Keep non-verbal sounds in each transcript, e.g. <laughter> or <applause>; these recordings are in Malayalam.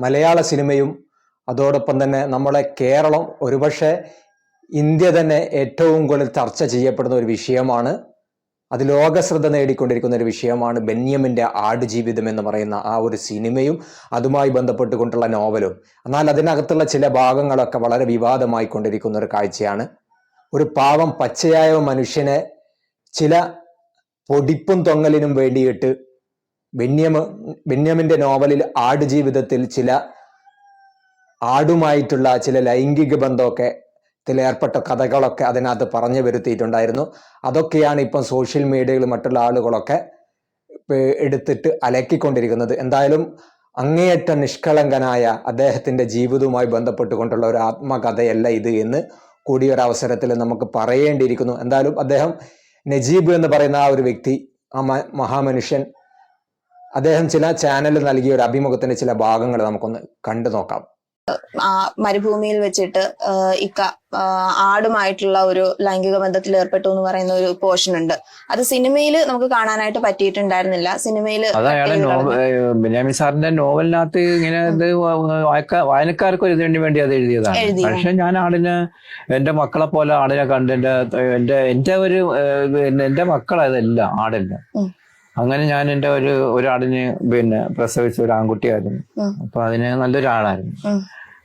മലയാള സിനിമയും അതോടൊപ്പം തന്നെ നമ്മളെ കേരളം ഒരുപക്ഷെ ഇന്ത്യ തന്നെ ഏറ്റവും കൂടുതൽ ചർച്ച ചെയ്യപ്പെടുന്ന ഒരു വിഷയമാണ്. അത് ലോകശ്രദ്ധ നേടിക്കൊണ്ടിരിക്കുന്ന ഒരു വിഷയമാണ് ബെന്യമിന്റെ ആടുജീവിതം എന്ന് പറയുന്ന ആ ഒരു സിനിമയും അതുമായി ബന്ധപ്പെട്ടുകൊണ്ടുള്ള നോവലും. എന്നാൽ അതിനകത്തുള്ള ചില ഭാഗങ്ങളൊക്കെ വളരെ വിവാദമായി കൊണ്ടിരിക്കുന്ന ഒരു കാഴ്ചയാണ്. ഒരു പാവം പച്ചയായ മനുഷ്യനെ ചില പൊടിപ്പും തൊങ്ങലിനും വേണ്ടിയിട്ട് ബെന്യമ ബെന്യമിന്റെ നോവലിൽ ആടുജീവിതത്തിൽ ചില ആടുമായിട്ടുള്ള ചില ലൈംഗിക ബന്ധമൊക്കെ ഏർപ്പെട്ട കഥകളൊക്കെ അതിനകത്ത് പറഞ്ഞു വരുത്തിയിട്ടുണ്ടായിരുന്നു. അതൊക്കെയാണ് ഇപ്പം സോഷ്യൽ മീഡിയയിൽ മറ്റുള്ള ആളുകളൊക്കെ എടുത്തിട്ട് അലക്കിക്കൊണ്ടിരിക്കുന്നത്. എന്തായാലും അങ്ങേയറ്റ നിഷ്കളങ്കനായ അദ്ദേഹത്തിന്റെ ജീവിതവുമായി ബന്ധപ്പെട്ടുകൊണ്ടുള്ള ഒരു ആത്മകഥയല്ല ഇത് എന്ന് കൂടിയൊരു അവസരത്തിൽ നമുക്ക് പറയേണ്ടിയിരിക്കുന്നു. എന്തായാലും അദ്ദേഹം നജീബ് എന്ന് പറയുന്ന ആ ഒരു വ്യക്തി ആ മഹാമനുഷ്യൻ അദ്ദേഹം ചില ചാനലിൽ നൽകിയ ഒരു അഭിമുഖത്തിന്റെ ചില ഭാഗങ്ങൾ നമുക്കൊന്ന് കണ്ടു നോക്കാം. ആ മരുഭൂമിയിൽ വെച്ചിട്ട് ഇക്ക ആടുമായിട്ടുള്ള ഒരു ലൈംഗിക ബന്ധത്തിൽ ഏർപ്പെട്ടു എന്ന് പറയുന്ന ഒരു പോർഷൻ ഉണ്ട്. അത് സിനിമയിൽ നമുക്ക് കാണാനായിട്ട് പറ്റിയിട്ടുണ്ടായിരുന്നില്ല. സിനിമയിൽ ബെന്യാമിൻ സാറിന്റെ നോവലിനകത്ത് ഇങ്ങനെ ഇത് വായനക്കാർക്ക് ഒരു ഇതിനു വേണ്ടി അത് എഴുതിയതാണ്. പക്ഷെ ഞാൻ ആടിന് എന്റെ മക്കളെ പോലെ ആടിനെ കണ്ട് എന്റെ എന്റെ എന്റെ ഒരു എന്റെ മക്കളതല്ല ആടല്ല ഉം. അങ്ങനെ ഞാൻ എന്റെ ഒരു ഒരാളിന് പിന്നെ പ്രസവിച്ച ഒരു ആൺകുട്ടിയായിരുന്നു. അപ്പൊ അതിന് നല്ലൊരാളായിരുന്നു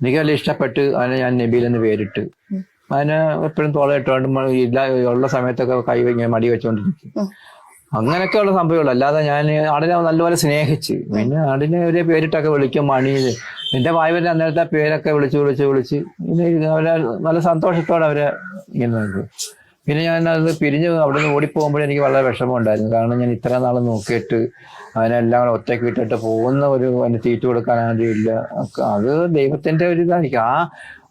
എനിക്ക് നല്ല ഇഷ്ടപ്പെട്ട് അതിനെ ഞാൻ നബീൽ എന്ന് പേരിട്ട്. അതിനെ എപ്പോഴും തോളയിട്ടോണ്ട് ഇല്ല ഉള്ള സമയത്തൊക്കെ കൈ ഇങ്ങനെ മടി വെച്ചോണ്ടിരിക്കും. അങ്ങനെയൊക്കെയുള്ള സംഭവമുള്ളൂ അല്ലാതെ ഞാൻ ആടിനെ നല്ലപോലെ സ്നേഹിച്ച്. പിന്നെ ആടിനെ ഒരു പേരിട്ടൊക്കെ വിളിക്കും മണി. എന്റെ വായ്പന്റെ അന്നേരത്തെ പേരൊക്കെ വിളിച്ച് വിളിച്ച് വിളിച്ച്. പിന്നെ അവരെ നല്ല സന്തോഷത്തോടെ അവരെ ഇങ്ങനെ പിന്നെ ഞാൻ അത് പിരിഞ്ഞ് അവിടെ നിന്ന് ഓടിപ്പോകുമ്പോഴേ എനിക്ക് വളരെ വിഷമമുണ്ടായിരുന്നു. കാരണം ഞാൻ ഇത്ര നാൾ നോക്കിയിട്ട് അതിനെല്ലാം കൂടെ ഒറ്റയ്ക്ക് വിട്ടിട്ട് പോകുന്ന ഒരു അതിന് തീറ്റ കൊടുക്കാൻ ആരും ഇല്ല. അത് ദൈവത്തിന്റെ ഒരു ഇതായിരിക്കും. ആ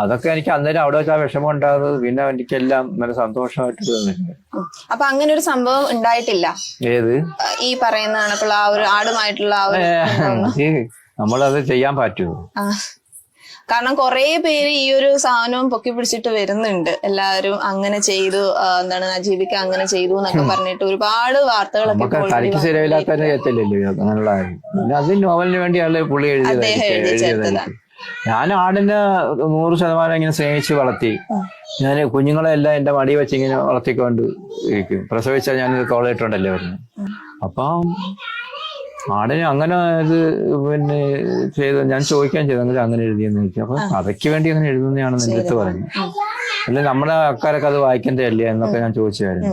അതൊക്കെ എനിക്ക് അന്നേരം അവിടെ വെച്ചാൽ വിഷമം ഉണ്ടാകുന്നത് പിന്നെ എനിക്കെല്ലാം നല്ല സന്തോഷമായിട്ട് തോന്നിട്ടുണ്ട് അപ്പൊ അങ്ങനെ ഒരു സംഭവം ഉണ്ടായിട്ടില്ല. ഏത്? ഈ പറയുന്ന കണക്കുള്ള ആ ഒരു ആടുമായിട്ടുള്ള ആ ഒരു. നമ്മളത് ചെയ്യാൻ പറ്റുമോ. കാരണം കുറെ പേര് ഈ ഒരു സാധനവും പൊക്കി പിടിച്ചിട്ട് വരുന്നുണ്ട്. എല്ലാവരും അങ്ങനെ ചെയ്തു എന്താണ് നജീബിക്ക് അങ്ങനെ ചെയ്തു എന്നൊക്കെ പറഞ്ഞിട്ട് ഒരുപാട് വാർത്തകളൊക്കെ തനിക്ക് അങ്ങനെയുള്ള അത് നോവലിന് വേണ്ടിയാണ് പുള്ളി ഞാൻ ആടിനെ നൂറ് ശതമാനം ഇങ്ങനെ സ്നേഹിച്ച് വളർത്തി. ഞാൻ കുഞ്ഞുങ്ങളെ എല്ലാം എന്റെ മടി വെച്ച് ഇങ്ങനെ വളർത്തിക്കൊണ്ട് ഇരിക്കും. പ്രസവിച്ചാൽ ഞാൻ തോളയിട്ടുണ്ടല്ലേ പറഞ്ഞു അപ്പം ആടിനെ അങ്ങനെ ഇത് പിന്നെ ചെയ്ത ഞാൻ ചോദിക്കാൻ ചെയ്തു അങ്ങനെ അങ്ങനെ എഴുതിയെന്ന്? ചോദിച്ചു. അപ്പൊ കഥയ്ക്ക് വേണ്ടി അങ്ങനെ എഴുതുന്നതാണെന്ന് എന്റെ അടുത്ത് പറഞ്ഞു. അല്ലെ നമ്മുടെ ആൾക്കാരൊക്കെ അത് വായിക്കേണ്ടതല്ലേ എന്നൊക്കെ ഞാൻ ചോദിച്ചായിരുന്നു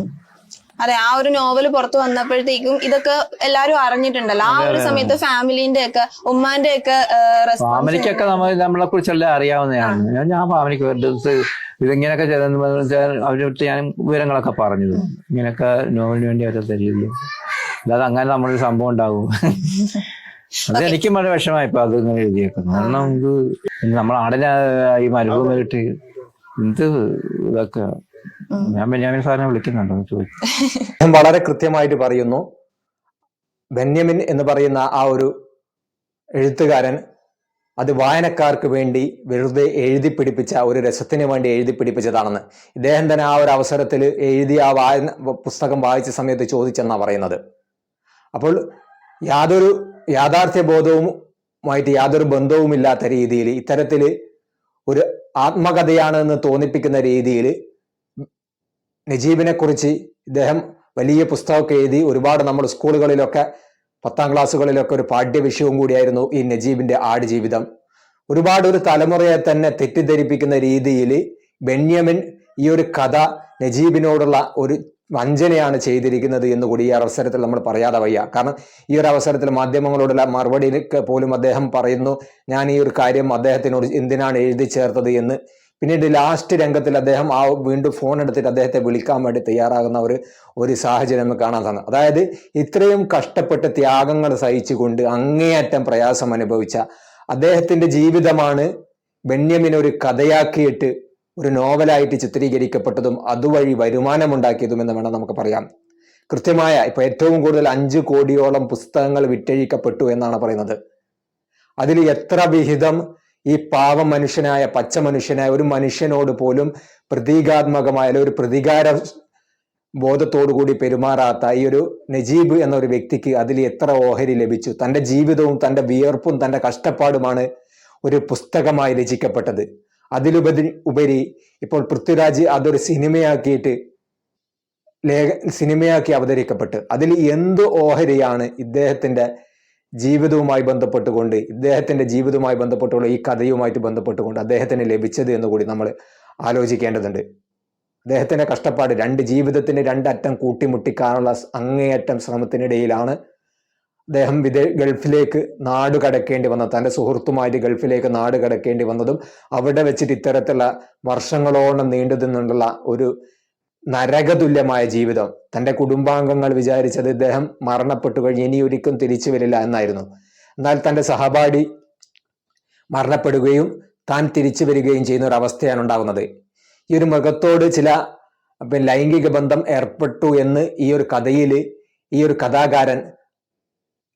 അതെ ആ ഒരു നോവൽ പുറത്തു വന്നപ്പോഴത്തേക്കും ഇതൊക്കെ എല്ലാരും അറിഞ്ഞിട്ടുണ്ടല്ലോ. ആ ഒരു സമയത്ത് ഫാമിലിന്റെ ഒക്കെ ഉമ്മാന്റെ ഒക്കെ ഫാമിലിക്കൊക്കെ നമ്മൾ നമ്മളെ കുറിച്ചെല്ലാം അറിയാവുന്നതാണ്. ഞാൻ ഞാൻ ഫാമിലിക്ക് അടുത്ത് ഇതിങ്ങനെയൊക്കെ ചെയ്തെന്ന് അവരടുത്ത് ഞാൻ വിവരങ്ങളൊക്കെ പറഞ്ഞത് ഇങ്ങനെയൊക്കെ നോവലിന് വേണ്ടി അവരെ തരില്ല അല്ലാതെ അങ്ങനെ നമ്മളൊരു സംഭവം ഉണ്ടാകും അത് എനിക്കും വളരെ വിഷമായിപ്പോ അത് ഇങ്ങനെ എഴുതിയേക്കുന്നു. കാരണം നമുക്ക് നമ്മൾ ആടിനെ ഈ മരുഭൂമിയിട്ട് എന്ത് ഇതൊക്കെ. ഞാൻ ബെന്യാമിൻ സാറിനെ വിളിക്കുന്നുണ്ടോ ചോദിച്ചു. <laughs> ഞാൻ വളരെ കൃത്യമായിട്ട് പറയുന്നു. ബെന്യമിൻ എന്ന് പറയുന്ന ആ ഒരു എഴുത്തുകാരൻ അത് വായനക്കാർക്ക് വേണ്ടി വെറുതെ എഴുതി പിടിപ്പിച്ച ഒരു രസത്തിന് വേണ്ടി എഴുതി പിടിപ്പിച്ചതാണെന്ന്. ഇദ്ദേഹം തന്നെ ആ ഒരു അവസരത്തിൽ എഴുതി ആ വായന പുസ്തകം വായിച്ച സമയത്ത് ചോദിച്ചെന്നാണ് പറയുന്നത്. അപ്പോൾ യാതൊരു യാഥാർത്ഥ്യ ബോധവുമായിട്ട് യാതൊരു ബന്ധവുമില്ലാത്ത രീതിയിൽ ഇത്തരത്തിൽ ഒരു ആത്മകഥയാണ് എന്ന് തോന്നിപ്പിക്കുന്ന രീതിയിൽ നജീബിനെ കുറിച്ച് ഇദ്ദേഹം വലിയ പുസ്തകമൊക്കെ എഴുതി ഒരുപാട് നമ്മൾ സ്കൂളുകളിലൊക്കെ പത്താം ക്ലാസ്സുകളിലൊക്കെ ഒരു പാഠ്യവിഷയവും കൂടിയായിരുന്നു ഈ നജീബിന്റെ ആടുജീവിതം. ഒരുപാട് ഒരു തലമുറയെ തന്നെ തെറ്റിദ്ധരിപ്പിക്കുന്ന രീതിയിൽ ബെന്യമിൻ ഈ ഒരു കഥ നജീബിനോടുള്ള ഒരു വഞ്ചനയാണ് ചെയ്തിരിക്കുന്നത് എന്ന് കൂടി ഈ അവസരത്തിൽ നമ്മൾ പറയാതെ വയ്യ. കാരണം ഈ ഒരു അവസരത്തിൽ മാധ്യമങ്ങളോടുള്ള മറുപടിയിലൊക്കെ പോലും അദ്ദേഹം പറയുന്നു ഞാൻ ഈ ഒരു കാര്യം അദ്ദേഹത്തിനോട് എന്തിനാണ് എഴുതി ചേർത്തത് എന്ന്? പിന്നീട് ലാസ്റ്റ് രംഗത്തിൽ അദ്ദേഹം ആ വീണ്ടും ഫോൺ എടുത്തിട്ട് അദ്ദേഹത്തെ വിളിക്കാൻ വേണ്ടി തയ്യാറാകുന്ന ഒരു ഒരു സാഹചര്യം കാണാൻ തന്നെ അതായത് ഇത്രയും കഷ്ടപ്പെട്ട് ത്യാഗങ്ങൾ സഹിച്ചുകൊണ്ട് അങ്ങേയറ്റം പ്രയാസം അനുഭവിച്ച അദ്ദേഹത്തിന്റെ ജീവിതമാണ് ബെന്യമിനെ ഒരു കഥയാക്കിയിട്ട് ഒരു നോവലായിട്ട് ചിത്രീകരിക്കപ്പെട്ടതും അതുവഴി വരുമാനമുണ്ടാക്കിയതും എന്ന് വേണം നമുക്ക് പറയാം. കൃത്യമായ ഇപ്പൊ ഏറ്റവും കൂടുതൽ അഞ്ച് കോടിയോളം പുസ്തകങ്ങൾ വിറ്റഴിക്കപ്പെട്ടു എന്നാണ് പറയുന്നത്. അതിൽ എത്ര വിഹിതം ഈ പാവ മനുഷ്യനായ പച്ച മനുഷ്യനായ ഒരു മനുഷ്യനോട് പോലും പ്രതീകാത്മകമായ ഒരു പ്രതികാര ബോധത്തോടു കൂടി പെരുമാറാത്ത ഈ ഒരു നജീബ് എന്ന ഒരു വ്യക്തിക്ക് അതിൽ എത്ര ഓഹരി ലഭിച്ചു? തന്റെ ജീവിതവും തന്റെ വിയർപ്പും തന്റെ കഷ്ടപ്പാടുമാണ് ഒരു പുസ്തകമായി രചിക്കപ്പെട്ടത്. അതിലുപരി ഉപരി ഇപ്പോൾ പൃഥ്വിരാജ് അതൊരു സിനിമയാക്കിയിട്ട് ലേഖ സിനിമയാക്കി അവതരിക്കപ്പെട്ട്. അതിൽ എന്ത് ഓഹരിയാണ് ഇദ്ദേഹത്തിന്റെ ജീവിതവുമായി ബന്ധപ്പെട്ടുകൊണ്ട് ഇദ്ദേഹത്തിന്റെ ജീവിതവുമായി ബന്ധപ്പെട്ടുള്ള ഈ കഥയുമായിട്ട് ബന്ധപ്പെട്ടുകൊണ്ട് അദ്ദേഹത്തിന് ലഭിച്ചത് എന്ന് കൂടി നമ്മൾ ആലോചിക്കേണ്ടതുണ്ട്. അദ്ദേഹത്തിന്റെ കഷ്ടപ്പാട് രണ്ട് ജീവിതത്തിന്റെ രണ്ടറ്റം കൂട്ടിമുട്ടിക്കാനുള്ള അങ്ങേയറ്റം ശ്രമത്തിനിടയിലാണ് അദ്ദേഹം വിദേ ഗൾഫിലേക്ക് നാട് കടക്കേണ്ടി വന്ന തന്റെ സുഹൃത്തുമായിട്ട് ഗൾഫിലേക്ക് നാട് കടക്കേണ്ടി വന്നതും അവിടെ വെച്ചിട്ട് ഇത്തരത്തിലുള്ള വർഷങ്ങളോളം നീണ്ടു നിന്നുള്ള ഒരു നരകതുല്യമായ ജീവിതം. തന്റെ കുടുംബാംഗങ്ങൾ വിചാരിച്ചത് ഇദ്ദേഹം മരണപ്പെട്ടു കഴിഞ്ഞ് ഇനി ഒരിക്കലും തിരിച്ചു വരില്ല എന്നായിരുന്നു. എന്നാൽ തന്റെ സഹപാഠി മരണപ്പെടുകയും താൻ തിരിച്ചു വരികയും ചെയ്യുന്ന ഒരു അവസ്ഥയാണ് ഉണ്ടാകുന്നത് ഈ ഒരു മൃഗത്തോട് ചില ലൈംഗിക ബന്ധം ഏർപ്പെട്ടു എന്ന് ഈ ഒരു കഥയിൽ ഈ ഒരു കഥാകാരൻ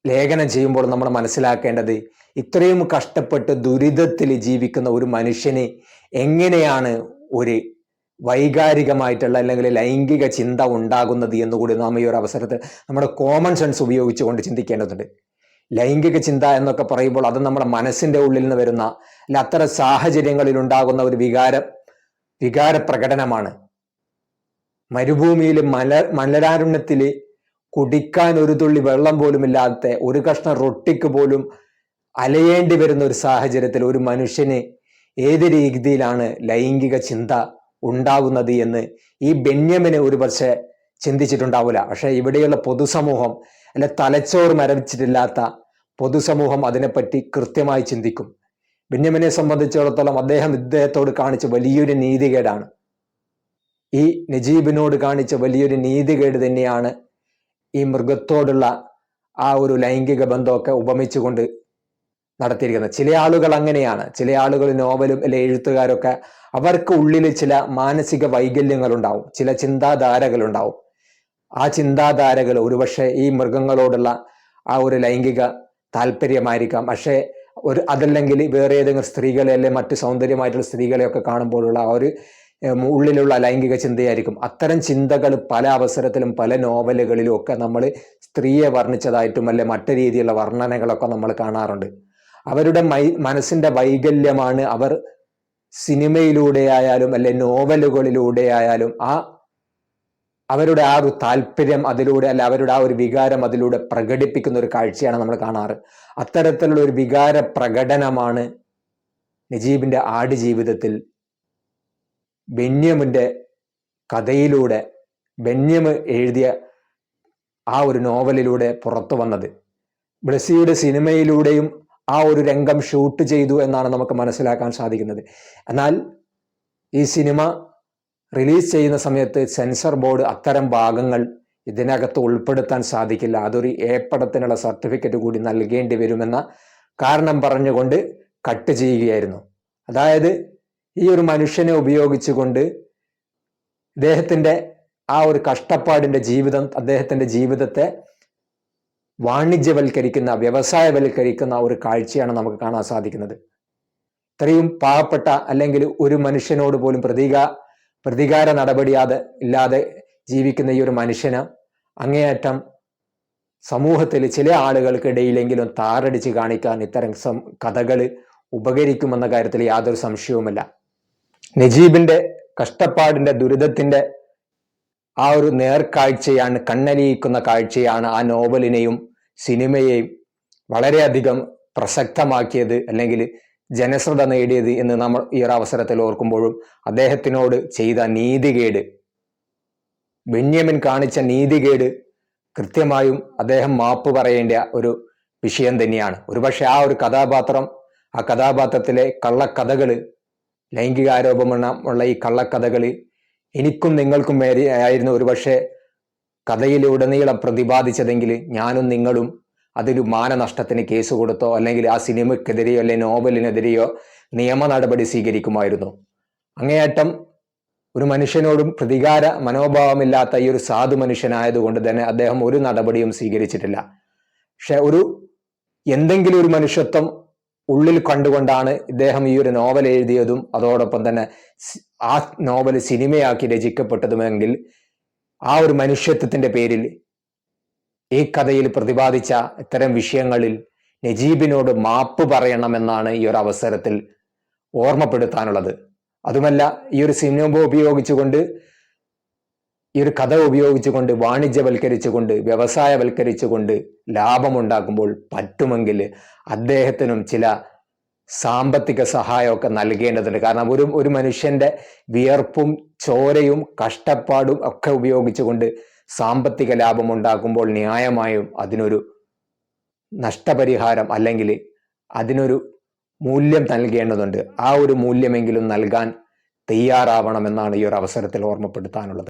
ലേഖനം ചെയ്യുമ്പോൾ നമ്മൾ മനസ്സിലാക്കേണ്ടത് ഇത്രയും കഷ്ടപ്പെട്ട് ദുരിതത്തിൽ ജീവിക്കുന്ന ഒരു മനുഷ്യന് എങ്ങനെയാണ് ഒരു വൈകാരികമായിട്ടുള്ള അല്ലെങ്കിൽ ലൈംഗിക ചിന്ത ഉണ്ടാകുന്നത് എന്നുകൂടി നാം ഈ ഒരു അവസരത്തിൽ നമ്മുടെ കോമൺ സെൻസ് ഉപയോഗിച്ചുകൊണ്ട് ചിന്തിക്കേണ്ടതുണ്ട്. ലൈംഗിക ചിന്ത എന്നൊക്കെ പറയുമ്പോൾ അത് നമ്മുടെ മനസ്സിന്റെ ഉള്ളിൽ നിന്ന് വരുന്ന അല്ല അത്തരം സാഹചര്യങ്ങളിൽ ഉണ്ടാകുന്ന ഒരു വികാര വികാര പ്രകടനമാണ് മരുഭൂമിയിൽ മല മലരാരുണ്യത്തിൽ കുടിക്കാൻ ഒരു തുള്ളി വെള്ളം പോലും ഇല്ലാത്ത ഒരു കഷ്ണം റൊട്ടിക്ക് പോലും അലയേണ്ടി വരുന്ന ഒരു സാഹചര്യത്തിൽ ഒരു മനുഷ്യന് ഏത് രീതിയിലാണ് ലൈംഗിക ചിന്ത ഉണ്ടാകുന്നത് എന്ന് ഈ ബെന്യമിന് ഒരു പക്ഷേ ചിന്തിച്ചിട്ടുണ്ടാവില്ല. പക്ഷെ ഇവിടെയുള്ള പൊതുസമൂഹം അല്ലെ തലച്ചോറ് മരവിച്ചിട്ടില്ലാത്ത പൊതുസമൂഹം അതിനെപ്പറ്റി കൃത്യമായി ചിന്തിക്കും. ബെന്യമിനെ സംബന്ധിച്ചിടത്തോളം അദ്ദേഹം ഇദ്ദേഹത്തോട് കാണിച്ച വലിയൊരു നീതികേടാണ്. ഈ നജീബിനോട് കാണിച്ച വലിയൊരു നീതികേട് തന്നെയാണ് ഈ മൃഗത്തോടുള്ള ആ ഒരു ലൈംഗിക ബന്ധമൊക്കെ ഉപമിച്ചുകൊണ്ട് നടത്തിയിരിക്കുന്നത്. ചില ആളുകൾ അങ്ങനെയാണ്. ചില ആളുകൾ നോവലും അല്ലെ എഴുത്തുകാരൊക്കെ അവർക്ക് ഉള്ളിൽ ചില മാനസിക വൈകല്യങ്ങൾ ഉണ്ടാവും ചില ചിന്താധാരകൾ ഉണ്ടാവും ആ ചിന്താധാരകൾ ഒരുപക്ഷെ ഈ മൃഗങ്ങളോടുള്ള ആ ഒരു ലൈംഗിക താല്പര്യമായിരിക്കാം. പക്ഷേ ഒരു അതല്ലെങ്കിൽ വേറെ ഏതെങ്കിലും സ്ത്രീകളെ അല്ലെ മറ്റു സൗന്ദര്യമായിട്ടുള്ള സ്ത്രീകളെയൊക്കെ കാണുമ്പോഴുള്ള ആ ഒരു ഉള്ളിലുള്ള ലൈംഗിക ചിന്തയായിരിക്കും. അത്തരം ചിന്തകൾ പല അവസരത്തിലും പല നോവലുകളിലും ഒക്കെ നമ്മൾ സ്ത്രീയെ വർണിച്ചതായിട്ടും അല്ലെ മറ്റു രീതിയിലുള്ള വർണനകളൊക്കെ നമ്മൾ കാണാറുണ്ട്. അവരുടെ മൈ മനസ്സിന്റെ വൈകല്യമാണ് അവർ സിനിമയിലൂടെ ആയാലും അല്ലെ നോവലുകളിലൂടെ ആയാലും ആ അവരുടെ ആ ഒരു താല്പര്യം അതിലൂടെ അല്ല അവരുടെ ആ ഒരു വികാരം അതിലൂടെ പ്രകടിപ്പിക്കുന്ന ഒരു കാഴ്ചയാണ് നമ്മൾ കാണാറ്. അത്തരത്തിലുള്ള ഒരു വികാര പ്രകടനമാണ് നജീബിന്റെ ആടുജീവിതത്തിൽ ബെന്യമിന്റെ കഥയിലൂടെ ബെന്യമ് എഴുതിയ ആ ഒരു നോവലിലൂടെ പുറത്തു വന്നത്. ബ്ലസ്സിയുടെ സിനിമയിലൂടെയും ആ ഒരു രംഗം ഷൂട്ട് ചെയ്തു എന്നാണ് നമുക്ക് മനസ്സിലാക്കാൻ സാധിക്കുന്നത്. എന്നാൽ ഈ സിനിമ റിലീസ് ചെയ്യുന്ന സമയത്ത് സെൻസർ ബോർഡ് അത്തരം ഭാഗങ്ങൾ ഇതിനകത്ത് ഉൾപ്പെടുത്താൻ സാധിക്കില്ല. അതൊരു ഏപ്പടത്തിനുള്ള സർട്ടിഫിക്കറ്റ് കൂടി നൽകേണ്ടി വരുമെന്ന കാരണം പറഞ്ഞുകൊണ്ട് കട്ട് ചെയ്യുകയായിരുന്നു. അതായത് ഈ ഒരു മനുഷ്യനെ ഉപയോഗിച്ചുകൊണ്ട് അദ്ദേഹത്തിന്റെ ആ ഒരു കഷ്ടപ്പാടിന്റെ ജീവിതം അദ്ദേഹത്തിന്റെ ജീവിതത്തെ വാണിജ്യവൽക്കരിക്കുന്ന വ്യവസായവൽക്കരിക്കുന്ന ഒരു കാഴ്ചയാണ് നമുക്ക് കാണാൻ സാധിക്കുന്നത്. ഇത്രയും പാവപ്പെട്ട അല്ലെങ്കിൽ ഒരു മനുഷ്യനോട് പോലും പ്രതിക പ്രതികാര നടപടിയാതെ ഇല്ലാതെ ജീവിക്കുന്ന ഈ ഒരു മനുഷ്യന് അങ്ങേയറ്റം സമൂഹത്തിൽ ചില ആളുകൾക്കിടയിലെങ്കിലും താറടിച്ച് കാണിക്കാൻ ഇത്തരം സം കഥകൾ ഉപകരിക്കുമെന്ന കാര്യത്തിൽ യാതൊരു സംശയവുമില്ല. നജീബിന്റെ കഷ്ടപ്പാടിന്റെ ദുരിതത്തിന്റെ ആ ഒരു നേർക്കാഴ്ചയാണ് കണ്ണലിയിക്കുന്ന കാഴ്ചയാണ് ആ നോവലിനെയും സിനിമയെയും വളരെയധികം പ്രസക്തമാക്കിയത് അല്ലെങ്കിൽ ജനശ്രദ്ധ നേടിയത് എന്ന് നമ്മൾ ഈ ഒരു അവസരത്തിൽ ഓർക്കുമ്പോഴും അദ്ദേഹത്തിനോട് ചെയ്ത നീതികേട് ബെന്യാമിൻ കാണിച്ച നീതികേട് കൃത്യമായും അദ്ദേഹം മാപ്പ് പറയേണ്ട ഒരു വിഷയം തന്നെയാണ്. ഒരുപക്ഷെ ആ ഒരു കഥാപാത്രം ആ കഥാപാത്രത്തിലെ കള്ളക്കഥകൾ ലൈംഗികാരോപമുള്ള ഉള്ള ഈ കള്ളക്കഥകളിൽ എനിക്കും നിങ്ങൾക്കും വേറെ ആയിരുന്നു ഒരുപക്ഷെ കഥയിലുടനീളം പ്രതിപാദിച്ചതെങ്കിൽ ഞാനും നിങ്ങളും അതൊരു മാനനഷ്ടത്തിന് കേസ് കൊടുത്തോ അല്ലെങ്കിൽ ആ സിനിമയ്ക്കെതിരെയോ അല്ലെങ്കിൽ നോവലിനെതിരെയോ നിയമ നടപടി സ്വീകരിക്കുമായിരുന്നു. അങ്ങേയറ്റം ഒരു മനുഷ്യനോടും പ്രതികാര മനോഭാവമില്ലാത്ത ഈ ഒരു സാധു മനുഷ്യനായതുകൊണ്ട് തന്നെ അദ്ദേഹം ഒരു നടപടിയും സ്വീകരിച്ചിട്ടില്ല. പക്ഷെ ഒരു എന്തെങ്കിലും ഒരു മനുഷ്യത്വം ഉള്ളിൽ കണ്ടുകൊണ്ടാണ് ഇദ്ദേഹം ഈ ഒരു നോവൽ എഴുതിയതും അതോടൊപ്പം തന്നെ ആ നോവൽ സിനിമയാക്കി രചിക്കപ്പെട്ടതുമെങ്കിൽ ആ ഒരു മനുഷ്യത്വത്തിന്റെ പേരിൽ ഈ കഥയിൽ പ്രതിപാദിച്ച ഇത്തരം വിഷയങ്ങളിൽ നജീബിനോട് മാപ്പ് പറയണമെന്നാണ് ഈ ഒരു അവസരത്തിൽ ഓർമ്മപ്പെടുത്താനുള്ളത്. അതുമല്ല ഈ ഒരു സിനിമ ഉപയോഗിച്ചുകൊണ്ട് ഈ ഒരു കഥ ഉപയോഗിച്ചുകൊണ്ട് വാണിജ്യവൽക്കരിച്ചുകൊണ്ട് വ്യവസായവൽക്കരിച്ചുകൊണ്ട് ലാഭമുണ്ടാക്കുമ്പോൾ പറ്റുമെങ്കിൽ അദ്ദേഹത്തിനും ചില സാമ്പത്തിക സഹായമൊക്കെ നൽകേണ്ടതുണ്ട്. കാരണം ഒരു ഒരു മനുഷ്യന്റെ വിയർപ്പും ചോരയും കഷ്ടപ്പാടും ഒക്കെ ഉപയോഗിച്ചുകൊണ്ട് സാമ്പത്തിക ലാഭം ഉണ്ടാക്കുമ്പോൾ ന്യായമായും അതിനൊരു നഷ്ടപരിഹാരം അല്ലെങ്കിൽ അതിനൊരു മൂല്യം നൽകേണ്ടതുണ്ട്. ആ ഒരു മൂല്യമെങ്കിലും നൽകാൻ തയ്യാറാവണമെന്നാണ് ഈ ഒരു അവസരത്തിൽ ഓർമ്മപ്പെടുത്താനുള്ളത്.